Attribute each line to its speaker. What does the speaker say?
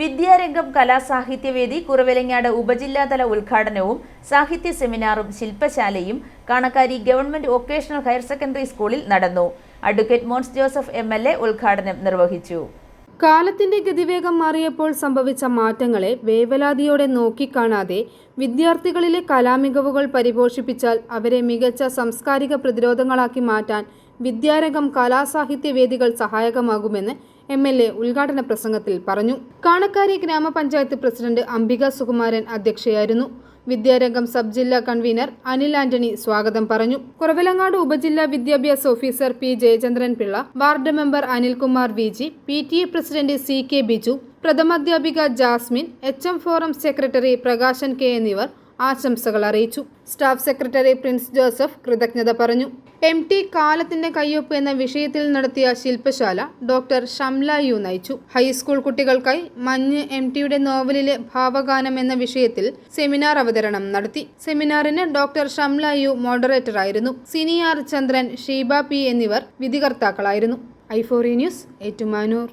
Speaker 1: വിദ്യാരംഗം കലാസാഹിത്യവേദി കുറവിലങ്ങാട് ഉപജില്ലാതല ഉദ്ഘാടനവും സാഹിത്യ സെമിനാറും ശില്പശാലയും Kanakkari government vocational higher secondary സ്കൂളിൽ നടന്നു. അഡ്വക്കേറ്റ് മോൻസ് ജോസഫ് എം ഉദ്ഘാടനം നിർവഹിച്ചു.
Speaker 2: കാലത്തിന്റെ ഗതിവേഗം മാറിയപ്പോൾ സംഭവിച്ച മാറ്റങ്ങളെ വേവലാതിയോടെ നോക്കിക്കാണാതെ വിദ്യാർത്ഥികളിലെ കലാമികവുകൾ പരിപോഷിപ്പിച്ചാൽ അവരെ മികച്ച സാംസ്കാരിക പ്രതിരോധങ്ങളാക്കി മാറ്റാൻ വിദ്യാരംഗം കലാസാഹിത്യ വേദികൾ സഹായകമാകുമെന്ന് എം എൽ എ ഉദ്ഘാടന പ്രസംഗത്തിൽ പറഞ്ഞു. കാണക്കാരി ഗ്രാമപഞ്ചായത്ത് പ്രസിഡന്റ് അംബിക സുകുമാരൻ അധ്യക്ഷയായിരുന്നു. വിദ്യാരംഗം സബ് ജില്ലാ കൺവീനർ അനിൽ ആന്റണി സ്വാഗതം പറഞ്ഞു. കുറവിലങ്ങാട് ഉപജില്ലാ വിദ്യാഭ്യാസ officer P Jayachandran Pillai ward member Anilkumar V G P T A president C K Biju പ്രഥമാധ്യാപിക Jasmine H M forum secretary Prakashan K എന്നിവർ ആശംസകൾ അറിയിച്ചു. സ്റ്റാഫ് സെക്രട്ടറി പ്രിൻസ് ജോസഫ് കൃതജ്ഞത പറഞ്ഞു. എം ടി കാലത്തിന്റെ കയ്യൊപ്പ് എന്ന വിഷയത്തിൽ നടത്തിയ ശില്പശാല ഡോക്ടർ ഷംല യു നയിച്ചു. ഹൈസ്കൂൾ കുട്ടികൾക്കായി മഞ്ഞ് എം ടിയുടെ നോവലിലെ ഭാവഗാനം എന്ന വിഷയത്തിൽ സെമിനാർ അവതരണം നടത്തി. സെമിനാറിന് ഡോക്ടർ ഷംല യു മോഡറേറ്ററായിരുന്നു സിനി ആർ ചന്ദ്രൻ ഷീബ പി എന്നിവർ വിധികർത്താക്കളായിരുന്നു. ഐഫോറി ന്യൂസ് ഏറ്റുമാനൂർ.